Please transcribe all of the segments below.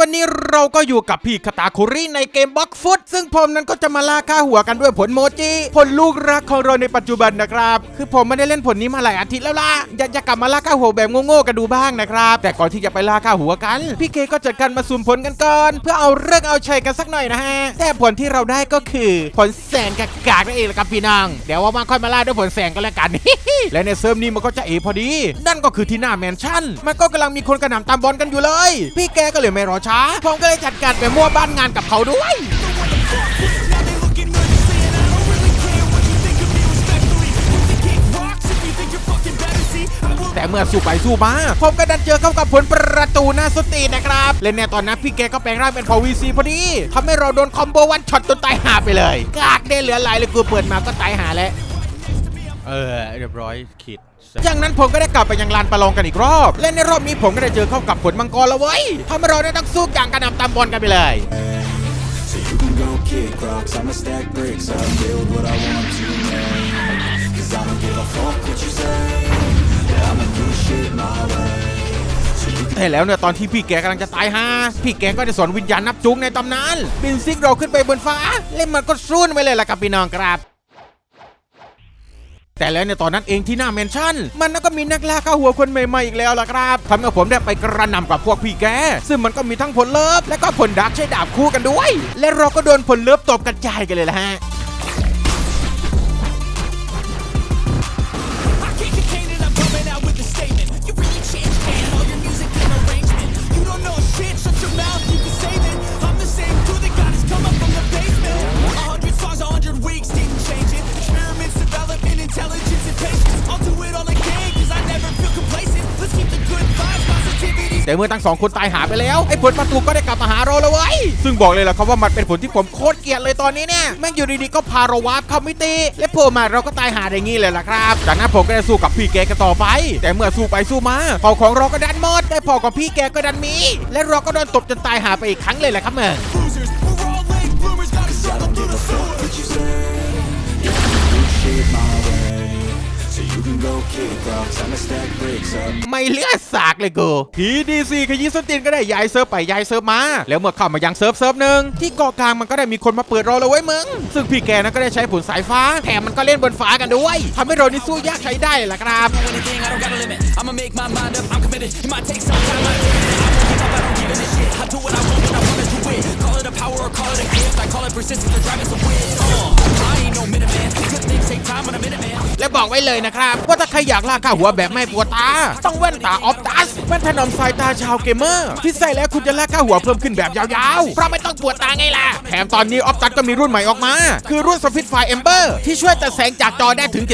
วันนี้เราก็อยู่กับพี่คาตาคุริในเกมบล็อกฟุตซึ่งผมนั้นก็จะมาล่าค่าหัวกันด้วยผลโมจิผลลูกรักของเราในปัจจุบันนะครับ คือผมไม่ได้เล่นผลนี้มาหลายอาทิตย์แล้วล่ะอยากจะกลับมาล่าค่าหัวแบบโง่ๆกันดูบ้างนะครับ แต่ก่อนที่จะไปล่าค่าหัวกัน พี่เคก็จัดการมาสุ่มผลกันก่อน เพื่อเอาเรื่องเอาชัยกันสักหน่อยนะฮะแต่ผลที่เราได้ก็คือผลแสนกากากนั่นเองละครับพี่น้องเดี๋ยวว่างๆค่อยมาล่าด้วยผลแสนก็แล้วกันและในเซิร์ฟนี้มันก็จะเอพอดี นั่นก็คือที่หน้าแมนชั่นมันก็กำลังมีคนกระหน่ำตามบอลกันอยู่เลย พี่แกก็เลยไม่รอช้า ผมก็เลยจัดการไปมั่วบ้านงานกับเขาด้วย แต่เมื่อสู้ไปสู้มา ผมก็ดันเจอเข้ากับผลประตูหน้าสตีนะครับและในตอนนั้นพี่แกก็แปลงร่างเป็นพอวีซีพอดีทำให้เราโดนคอมโบวันช็อตจนตายหาไปเลย กากได้เหลือหลายเลยกูเปิดมาก็ตายหาแล้ว เออเรียบร้อยคิด จากนั้นผมก็ได้กลับไปยังลานประลองกันอีกรอบ และในรอบนี้ผมก็ได้เจอเข้ากับผลมังกรแล้วเว้ยทำให้เราได้ต้องสู้อย่างกระหน่ำตามบอลกันไปเลย So you can go kick rocks, I'ma stack bricks up, build what I want to make. Cause I don't give a fuck what you say. Yeah, I'ma do shit my way. So you can แต่แล้วเนี่ยตอนที่พี่แกกำลังจะตายฮาพี่แกก็ได้สอนวิญญาณนับจุกในตำนานบินซิกเราขึ้นไปบนฟ้าเล่นมันก็สู้นไปเลยล่ะครับพี่น้องครับ แต่แล้วในตอนนั้นเองที่หน้าเมนชั่น มันก็มีนักล่าข้าหัวคนใหม่ๆอีกแล้วล่ะครับทำให้ผมได้ไปกระนำกับพวกพี่แก ซึ่งมันก็มีทั้งผลเลิฟและก็ผลดักใช้ดาบคู่กันด้วย และเราก็โดนผลเลิฟตบกระจายกันเลยละฮะ เมื่อทั้งสองคนตายหาไปแล้วไอ้ผลประตูก็ได้กลับมาหาเราแล้วเว้ยซึ่งบอกเลยล่ะครับว่ามันเป็นผลที่ผมโคตรเกลียดเลยตอนนี้เนี่ยแม่งอยู่ดีๆก็พาเราวาร์ปเข้ามิติและโผล่มาเราก็ตายหาอย่างงี้เลยล่ะครับจากนั้นผมก็ได้สู้กับพี่แกกันต่อไป แต่เมื่อสู้ไปสู้มาเผ่าของเราก็ดันหมดได้พอกับพี่แกก็ดันมี และเราก็โดนตบจนตายหาไปอีกครั้งเลยแหละครับเมื่อ Losers, ไม่เลือดสากเลยกูผีดีซีขยี้สตีนก็ได้ย้ายเซิร์ฟไปย้ายเซิร์ฟมา แล้วเมื่อเข้ามายังเซิร์ฟเซิร์ฟหนึ่งที่เกาะกลางมันก็ได้มีคนมาเปิดรอเราไว้มึง ซึ่งพี่แกนั้นก็ได้ใช้ผลสายฟ้า แถมมันก็เล่นบนฟ้ากันด้วยทำให้เรานี่สู้ยากใช้ได้ล่ะครับ I ain't no middleman. Good things take time, but I'm in it. และบอกไว้เลยนะครับ ว่าถ้าใครอยากล่าค่าหัวแบบไม่ปวดตา ต้องแว่นตาออฟตัสแว่นถนอมสายตาชาวเกมเมอร์ที่ใส่แล้วคุณจะล่าค่าหัวเพิ่มขึ้นแบบยาวๆ เพราะไม่ต้องปวดตาไงล่ะ แถมตอนนี้ออฟตัสก็มีรุ่นใหม่ออกมา คือรุ่นสฟิตไฟเอมเบอร์ที่ช่วยตัดแสงจากจอได้ถึง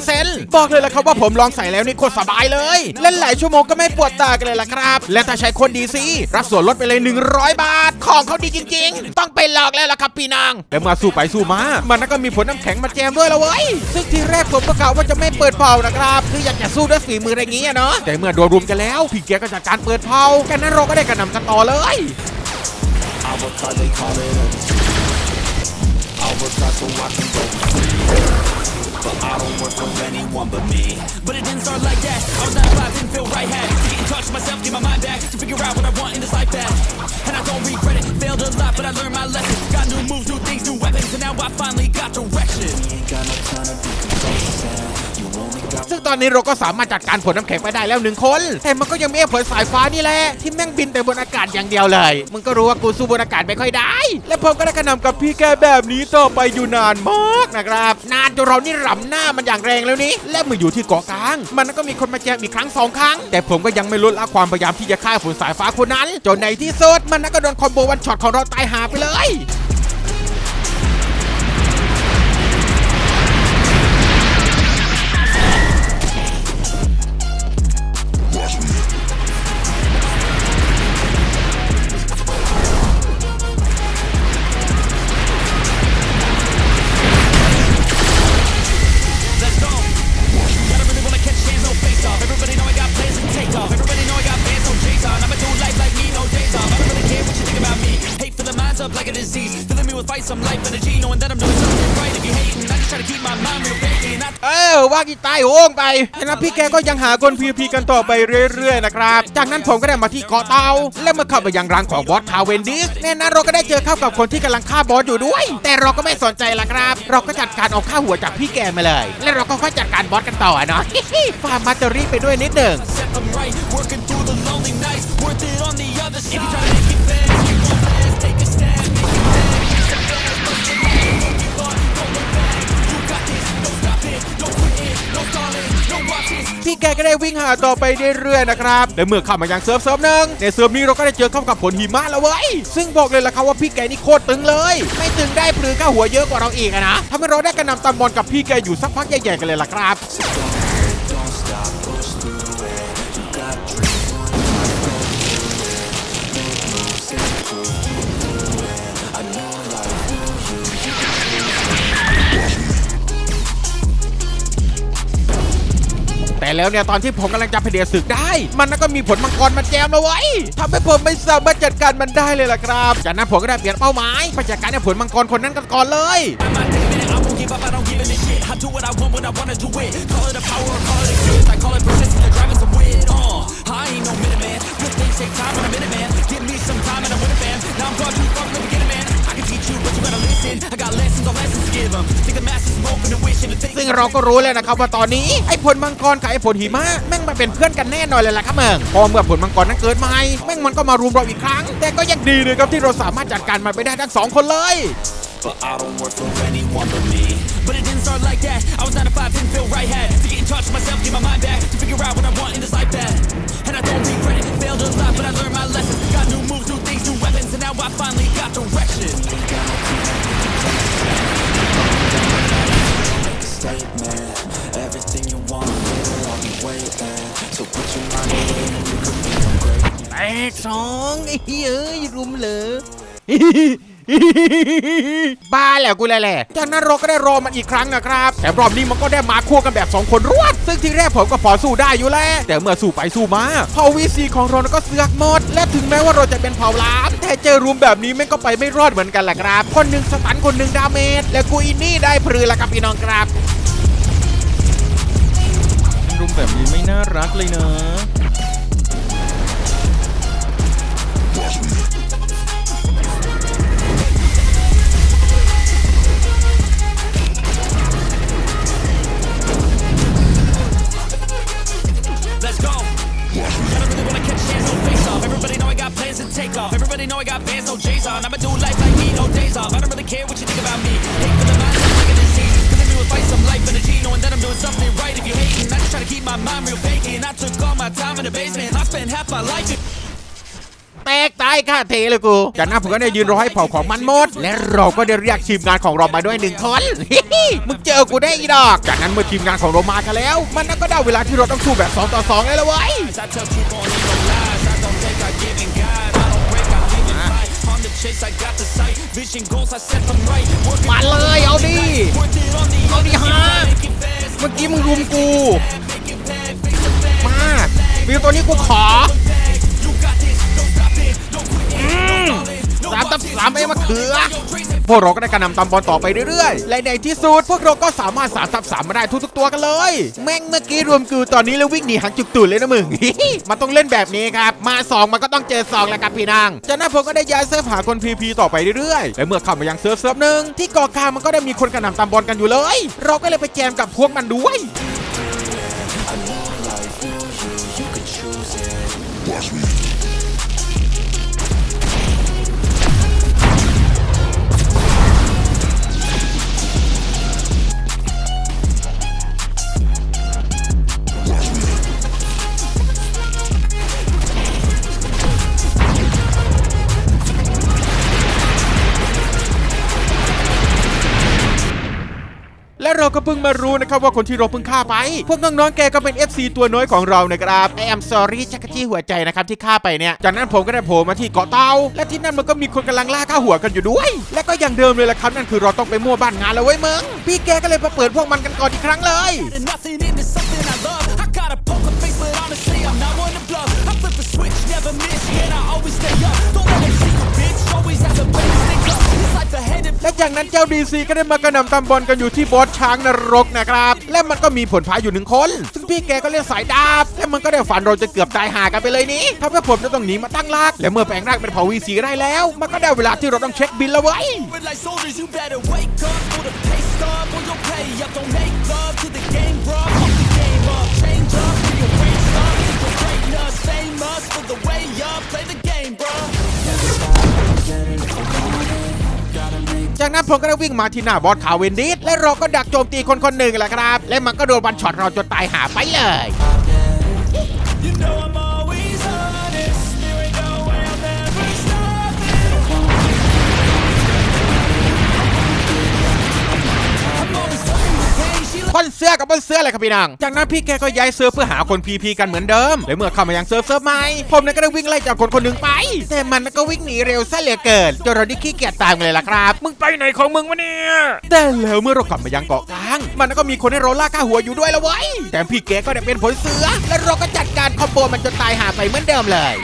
78%บอกเลยละครับว่าผมลองใส่แล้วนี่โคตรสบายเลย เล่นหลายชั่วโมงก็ไม่ปวดตากันเลยล่ะครับ และถ้าใช้คนดีซีรับส่วนลดไปเลย 100 บาท ของเขาดีจริง ๆ ต้องไปลอกแล้วล่ะครับพี่นางแล้วมาสู้ไปสู้มา มันก็มีผลน้ำแข็งมาแจมด้วยละเว้ยซึ่งทีแรกผมก็กล่าวว่าจะไม่เปิดเผานะครับ คืออยากจะสู้ด้วยฝีมืออะไรอย่างเงี้ยเนาะแต่เมื่อโดนรุมกันแล้วพี่แกก็จัดการเปิดเผาแค่นั้นเราก็ได้กระหน่ำกันต่อเลย I work hard, they call it a I work hard so I can go free. But I don't work for anyone but me. But it didn't start like that. I was not five, didn't feel right. Had to get in touch with myself, get my mind back to figure out what I want in this life back. And I don't regret it. Failed a lot, but I learned my lesson. Got new moves, new things, new weapons, and now I finally got direction. You ain't got no time to be complacent. ซึ่งตอนนี้เราก็สามารถจัดการผลน้ำแข็งไปได้แล้วหนึ่งคน แต่มันก็ยังมีผลสายฟ้านี่แหละที่แม่งบินแต่บนอากาศอย่างเดียวเลย มึงก็รู้ว่ากูสู้บนอากาศไม่ค่อยได้ และผมก็ได้กระนำกับพี่แกแบบนี้ต่อไปอยู่นานมากนะครับ นานจนเรานี่หล่ำหน้ามันอย่างแรงแล้วนี่และเมื่ออยู่ที่เกาะกลาง มันก็มีคนมาแจมอีกครั้งสองครั้ง แต่ผมก็ยังไม่ลดละความพยายามที่จะฆ่าผลสายฟ้าคนนั้นจนในที่สุดมันก็โดนคอมโบวันช็อตของเราตายหาไปเลยากีตายโหงไปฉะนั้นพี่แกก็ยังหาคนพีพีกันต่อไปเรื่อยๆนะครับ จากนั้นผมก็ได้มาที่เกาะเตา และเมื่อเข้าไปยังรังของบอสคาเวนดิสในนั้นเราก็ได้เจอเข้ากับคนที่กำลังฆ่าบอสอยู่ด้วย แต่เราก็ไม่สนใจละครับ เราก็จัดการเอาฆ่าหัวจากพี่แกมาเลย และเราก็ค่อยจัดการบอสกันต่อเนาะฟาร์มมาเตอรี่ไปด้วยนิดหนึ่ง พี่แกก็ได้วิ่งหาต่อไปเรื่อยๆนะครับและเมื่อเข้ามายังเซิร์ฟเซิร์ฟหนึ่งในเซิร์ฟนี้เราก็ได้เจอเข้ากับผลหิมะแล้วเว้ยซึ่งบอกเลยล่ะครับว่าพี่แกนี่โคตรตึงเลย ไม่ตึงได้ปลือก้าหัวเยอะกว่าเราอีกองนะทำให้เราได้กระนำตำบอลกับพี่แกอยู่สักพักใหญ่ๆกันเลยล่ะครับ แล้วเนี่ยตอนที่ผมกำลังจะเผด็จศึกได้ มันก็มีผลมังกรมาแจมแล้วไว้ทำให้ผมไม่สามารถจัดการมันได้เลยล่ะครับ จากนั้นผมก็ได้เปลี่ยนเป้าหมายไปจัดการผลมังกรคนนั้นกันก่อนเลย I ain't no middleman. Good things take time, and I'm in it, man. Give me some time, and I'm with it, man. Now I'm going too far. ซึ่งเราก็รู้แล้วนะครับว่าตอนนี้ไอ้ผลมังกรกับไอ้ผลหิมะแม่งมาเป็นเพื่อนกันแน่นอนเลยล่ะครับเมืองพอเมื่อผลมังกรนั้นเกิดมาแม่งมันก็มารุมเราอีกครั้ง แต่ก็ยังดีเลยครับที่เราสามารถจัดการมันไปได้ทั้งสองคนเลย But I don't work for anyone but me. But it didn't start like that. I was 9 to 5, didn't feel right. Had to get in touch with myself, get my mind back. To figure out what I want in this life bad. And I don't regret it. Failed a lot, but I learned my lesson. Got new moves, new things, new weapons. And now I finally got direction. Make great. แตกสองไอ้เฮ้ยรุมเหรอบ้าแหละกูแหละจากนั้นเราก็ได้รอมันอีกครั้งนะครับ แต่รอบนี้มันก็ได้มาคู่กันแบบ 2 คนรวด ซึ่งทีแรกผมก็พอสู้ได้อยู่แล้ว แต่เมื่อสู้ไปสู้มาเผ่าวีซีของเราก็เสือกหมด และถึงแม้ว่าเราจะเป็นเผ่าล้านแต่เจอรุมแบบนี้แม่งก็ไปไม่รอดเหมือนกันแหละครับ คนหนึ่งสตันคนหนึ่งดาเมจ และกูอินนี่ได้พลือละครับพี่น้องครับรุมแบบนี้ไม่น่ารักเลยเนอะ เทเลยกูจากนั้นผมก็ได้ยืนรอให้เผาของมันหมด และเราก็ได้เรียกทีมงานของเรามาด้วยหนึ่งคนมึงเจอกูได้อีดอก จากนั้นเมื่อทีมงานของเรามากันแล้ว มันก็ได้เวลาที่เราต้องสู้แบบ2ต่อ2เลยละเว้ยมาเลยเอาดิเอาดิฮะเมื่อกี้มึงรุมกู มาวิวตัวนี้กูขอ สามต่อ watches. สามไอ้มะเขือ พวกเราก็ได้กระนำตำบอลต่อไปเรื่อยๆ และในที่สุดพวกเราก็สามารถสามทับสามมาได้ทุกๆตัวกันเลย แม่งเมื่อกี้รวมกูตอนนี้แล้ววิ่งหนีหางจุกตูดเลยนะมึง มันต้องเล่นแบบนี้ครับ มาสองมันก็ต้องเจอสองแล้วครับพี่นางจากนั้นผมก็ได้ย้ายเซิร์ฟหาคนพีพีต่อไปเรื่อยๆ และเมื่อเข้ามายังเซิร์ฟเซิร์ฟหนึ่งที่กาะกลางมันก็ได้มีคนกระนำตำบอลกันอยู่เลย เราก็เลยไปแจมกับพวกมันด้วย เราก็เพิ่งมารู้นะครับว่าคนที่เราเพิ่งฆ่าไป พวกน้องๆแกก็เป็น FC ตัวน้อยของเรานะครับ I am sorry ชักที่หัวใจนะครับที่ฆ่าไปเนี่ยจากนั้นผมก็ได้โผล่มาที่เกาะเตาและที่นั่นมันก็มีคนกำลังล่าฆ่าหัวกันอยู่ด้วย และก็อย่างเดิมเลยละครับนั่นคือเราต้องไปมั่วบ้านงานแล้วเว้ยมึงพี่แกก็เลยมาเปิดพวกมันกันก่อนอีกครั้งเลย and จากนั้นเจ้าดีซีก็ได้มากระหน่ำตำบอลกันอยู่ที่บอสช้างนรกนะครับ และมันก็มีผลพายอยู่หนึ่งคน ซึ่งพี่แกก็เล่นสายดาบ และมันก็ได้ฝันเราจะเกือบตายหากันไปเลยนี้ทำให้ผมต้องหนีมาตั้งหลักและเมื่อแปลงร่างเป็นเผ่าวีซีได้แล้ว มันก็ได้เวลาที่เราต้องเช็คบินแล้วเว้ย But like soldiers, you จากนั้นผมก็ได้วิ่งมาที่หน้าบอสคาเวนดิสและเราก็ดักโจมตีคนคนหนึ่งแหละครับ และมันก็โดนบันช็อตเราจนตายหาไปเลย pain. She บนเสื้อกับบนเสื้อเลยครับพี่นางจากนั้นพี่แกก็ย้ายเซิร์ฟเพื่อหาคนพีพีกันเหมือนเดิมและเมื่อเข้ามายังเซิร์ฟเซิร์ฟใหม่ผมเนี่ยก็ได้วิ่งไล่จับคนคนหนึ่งไป แต่มันก็วิ่งหนีเร็วซะเหลือเกินจนเราได้ขี้เกียจตามเลยล่ะครับ มึงไปไหนของมึงวะเนี่ยแต่แล้วเมื่อเรากลับมายังเกาะกลาง มันก็มีคนให้เราล่าค่าหัวอยู่ด้วยละเว้ยแต่พี่แกก็ได้เป็นผลเสือ และเราก็จัดการคอมโบมันจนตายหาไปเหมือนเดิมเลย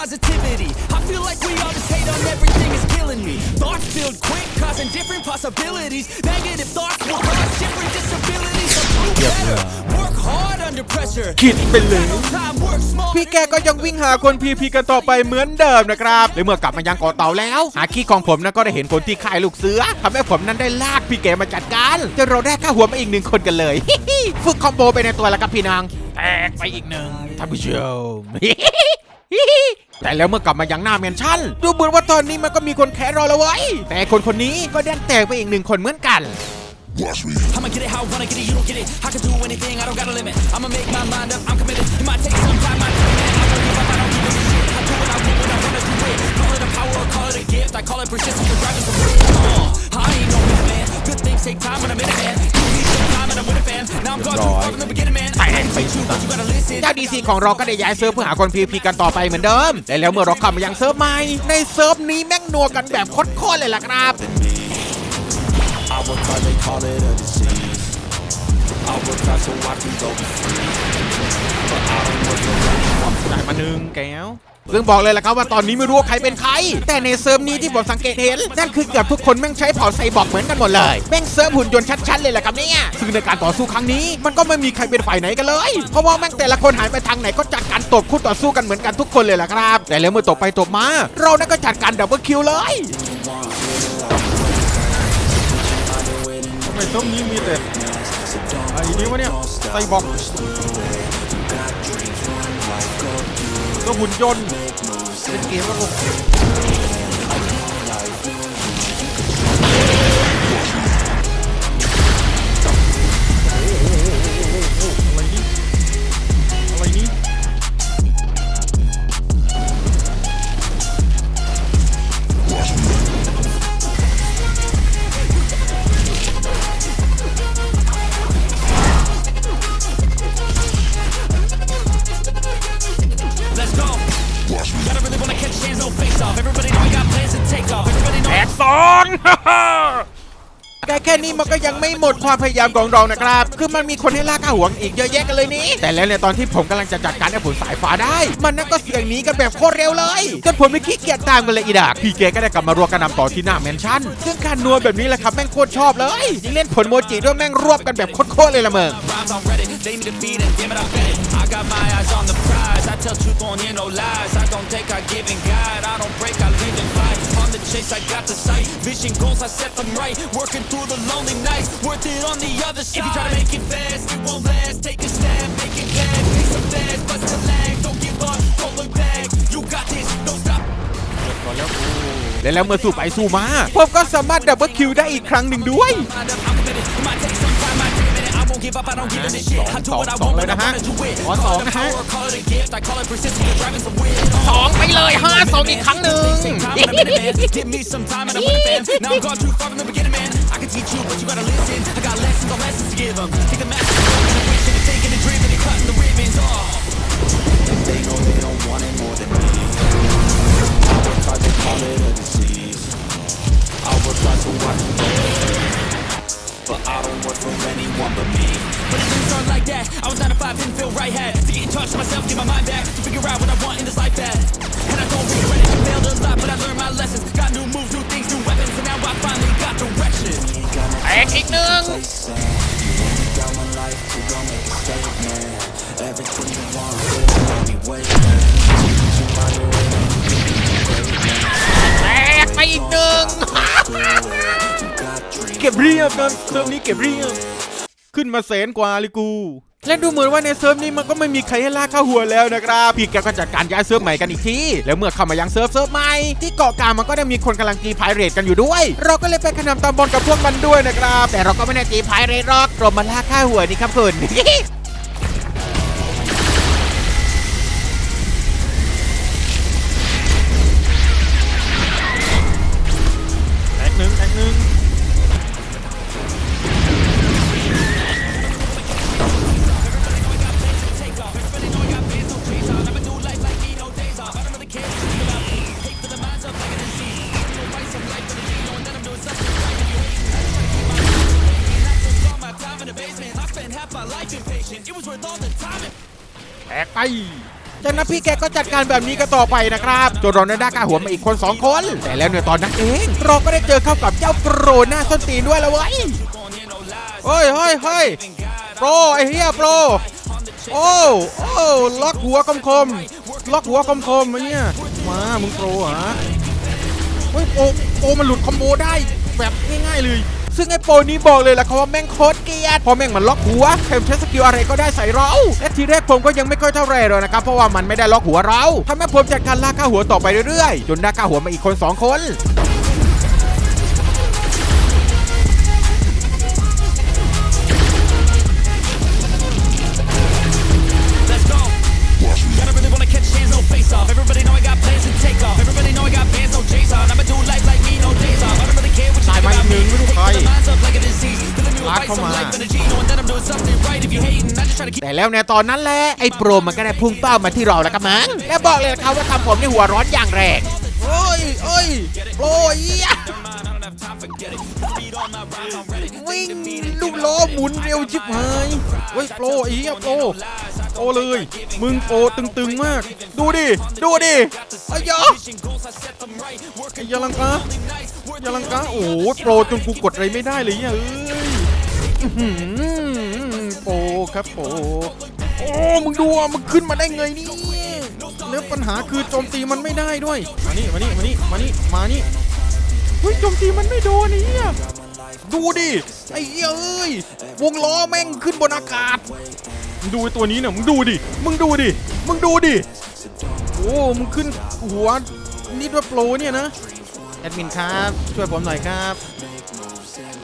positivity? I feel like we all just hate on everything is killing me. Thoughts filled quick, causing different possibilities. Negative thoughts will cause different disabilities. So do better. Work hard under pressure. คิดไปเลย No time, work small. พี่แกก็ยังวิ่งหาคนพีพีกันต่อไปเหมือนเดิมนะครับและเมื่อกลับมายังเกาะเต่าแล้ว หาขี้ของผมนะก็ได้เห็นคนที่ค่ายลูกเสือทำให้ผมนั้นได้ลากพี่แกมาจัดการจนเราได้ค่าหัวมาอีกหนึ่งคนกันเลย ฝึกคอมโบไปในตัวแล้วครับพี่นางแตกไปอีกหนึ่งท่านผู้ชม แต่แล้วเมื่อกลับมายังหน้าแมนชั่น ดูเหมือนว่าตอนนี้มันก็มีคนแค้นเราแล้วเว้ยแต่คนคนนี้ก็ดันแตกไปอีกหนึ่งคนเหมือนกัน I'ma get it how I wanna get it, you don't get it. I can do anything, I don't got a limit. I'ma make my mind up, I'm committed. It might take some time, gift. I call it persistence and driving some win. Uh, I ain't no minute man. Good things take time when I'm in it, man. Give me some time and I'm with it, fam. Now I'm gone too far from the beginning, man. I can't teach you, but you gotta listen. เจ้าดีซีของเราก็ได้ย้ายเซิร์ฟเพื่อหาคนพีพีกันต่อไปเหมือนเดิมแต่แล้วเมื่อเราเข้ามายังเซิร์ฟใหม่ในเซิร์ฟนี้แม่งนัวกันแบบโคตรๆเลยล่ะครับ I work hard, they call it a disease. I work hard so I can go be free. But I don't work for anyone. ได้มาหนึ่งแก้ว ซึ่งบอกเลยล่ะครับว่าตอนนี้ไม่รู้ว่าใครเป็นใคร แต่ในเซิร์ฟนี้ที่ผมสังเกตเห็น นั่นคือเกือบทุกคนแม่งใช้เผ่าไซบอร์กเหมือนกันหมดเลย แม่งเซิร์ฟหุ่นยนต์ชัดๆเลยแหละครับเนี่ยซึ่งในการต่อสู้ครั้งนี้ มันก็ไม่มีใครเป็นฝ่ายไหนกันเลย เพราะว่าแม่งแต่ละคนหายไปทางไหนก็จัดการตบคู่ต่อสู้กันเหมือนกันทุกคนเลยล่ะครับ แต่แล้วเมื่อตบไปตบมา เรานั่นก็จัดการดับเบิลคิวเลยทำไมต้มนี้มีแต่ไอ้ นี่วะเนี่ยไซบอร์กก็หุ่นยนต์เป็นเกมระบบ off. Everybody know we got plans to take off. Everybody know. แตกสอง แต่แค่นี้มันก็ยังไม่หมดความพยายามของเรานะครับ คือมันมีคนให้ล่าข้าหัวอีกเยอะแยะกันเลยนี่ แต่แล้วเนี่ยตอนที่ผมกำลังจะจัดการไอ้ผลสายฟ้าได้ มันนั่นก็เสียงหนีกันแบบโคตรเร็วเลยจนผมไม่ขี้เกียจตามกันเลยอีดากพี่เกก็ได้กลับมารวมกันนำต่อที่หน้าแมนชั่น ซึ่งการนัวแบบนี้แหละครับแม่งโคตรชอบเลยยิ่งเล่นผลโมจิด้วยแม่งรวบกันแบบโคตรๆเลยละเมึง Rhymes on Reddit, they need a beat and damn it, I bet it. I got my eyes on the prize. I tell truth, won't hear no lies. I don't take, I give and guide. I don't break, I lead and fight. On the chase, I got the sight. Vision goals, I set them right. Working through the lonely nights, worth it on the other side. If you try to make it fast, it won't last. Take a stab, make it bad. Make some fast, bust the lag. Don't give up, don't look back. You got this, don't stop. และแล้วเมื่อสู้ไปสู้มา ผมก็สามารถดับเบิลคิวได้อีกครั้งหนึ่งด้วย Mind up, I'm committed. It might give up, I don't give in to shit. I do what I สอง want เลย when I นะฮะ wanna do it. ขอสอง Call it นะ a ฮะ power, call it a gift. I call it persistence and driving some win. สองไปเลยห้าสองอีกครั้งหนึ่ง Take time when I'm in it, man. Give me some time and I'm with a fan. Now I'm gone too far from the beginning, man. I can teach you, but you gotta listen. I got lessons on lessons to give them. Take the แตกไปอีกหนึ่ง เก็บเรียบครับเซิร์ฟนี้เก็บเรียบขึ้นมาแสนกว่าเลยกู และดูเหมือนว่าในเซิร์ฟนี้มันก็ไม่มีใครให้ลากข้าหัวแล้วนะครับพี่แกก็จัดการย้ายเซิร์ฟใหม่กันอีกทีแล้วเมื่อเข้ามายังเซิร์ฟเซิร์ฟใหม่ที่เกาะกลางมันก็ได้มีคนกำลังตีพายเรทกันอยู่ด้วย เราก็เลยไปขนำตามบอลกับพวกมันด้วยนะครับแต่เราก็ไม่ได้ตีพายเรทหรอกเรามาลากข้าหัวนี่ครับคุณ พี่แกก็จัดการแบบนี้ก็ต่อไปนะครับจนเราได้ค่าหัวมาอีกคนสองคน แต่แล้วในตอนนั้นเองเราก็ได้เจอเข้ากับเจ้าโปรหน้าส้นตีนด้วยล้วเว้ยเฮ้ยเฮ้ยเฮ้ยโปรไอ้เหี้ยโปรโอ้โอ้ล็อกหัวคมคมๆล็อกหัวคมคมๆมาเนี่ยมามึงโปรเหรอเฮ้ยโปรโปรมันหลุดคอมโบได้แบบง่ายๆเลย ซึ่งไอโปรนี้บอกเลยละเขาว่าแม่งโคตรเกียดพอแม่งมันล็อกหัวแถมใช้สกิลอะไรก็ได้ใส่เราและทีแรกผมก็ยังไม่ค่อยเท่าไรเลยนะครับเพราะว่ามันไม่ได้ล็อกหัวเราทำให้ผมจัดการลากข้าหัวต่อไปเรื่อยๆ จนได้ข้าหัวมาอีกคนสองคน แต่แล้วในตอนนั้นแหละไอ้โปรมันก็ได้พุ่งเป้ามาที่เราแล้วกันมั้งและบอกเลยนะครับว่าทำผมในหัวร้อนอย่างแรงโอ้ยโอ้ยโปรเอี้ยวิ่งลูกล้อหมุนเร็วชิบหายเฮ้ยโปรไอ้เหี้ยโปรโปรเลย มึงโปรตึงๆมาก ดูดิ ดูดิไอ้ยอไอ้ยาลังกายาลังกาโอ้โหโปรจนกูกดอะไรไม่ได้เลยเนี่ยเอ้ยอื้อหือโปร ครับโปรโอ้มึงดูอะมึงขึ้นมาได้ไงนี่แล้วปัญหาคือโจมตีมันไม่ได้ด้วย มานี่มานี่มานี่มานี่มานี่เฮ้ยโจมตีมันไม่โดนเนี่ยดูดิ ไอ้เอ้ยวงล้อแม่งขึ้นบนอากาศมึงดูตัวนี้เนี่ยมึงดูดิ มึงดูดิ มึงดูดิ โอ้ มึงขึ้นหัวนี่ด้วยโปรเนี่ยนะ แอดมินครับ ช่วยผมหน่อยครับ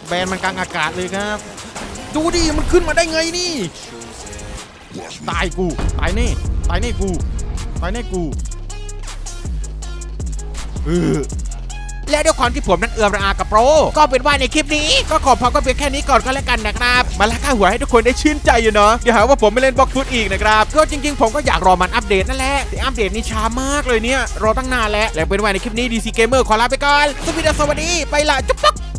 แบรนด์มันกลางอากาศเลยครับ ดูดิมันขึ้นมาได้ไงนี่ ตายกู ตายแน่ตายแน่กู ตายแน่กูเออและด้วยความที่ผมนั้นเอือมระอากับโปร ก็เป็นว่าในคลิปนี้ ก็ขอพอก็เพียงแค่นี้ก่อนก็แล้วกันนะครับ มาลากค่าหัวให้ทุกคนได้ชื่นใจอยู่เนาะอย่าหาว่าผมไม่เล่นบล็อกฟุตอีกนะครับ ก็จริงๆ ผมก็อยากรอมันอัปเดตนั่นแหละแต่อัปเดตนี่ช้ามากเลยเนี่ย รอตั้งนานแล้ว แล้วเป็นว่าในคลิปนี้ DC Gamer ขอลาไปก่อนสวัสดีสวัสดีไปละจุ๊บ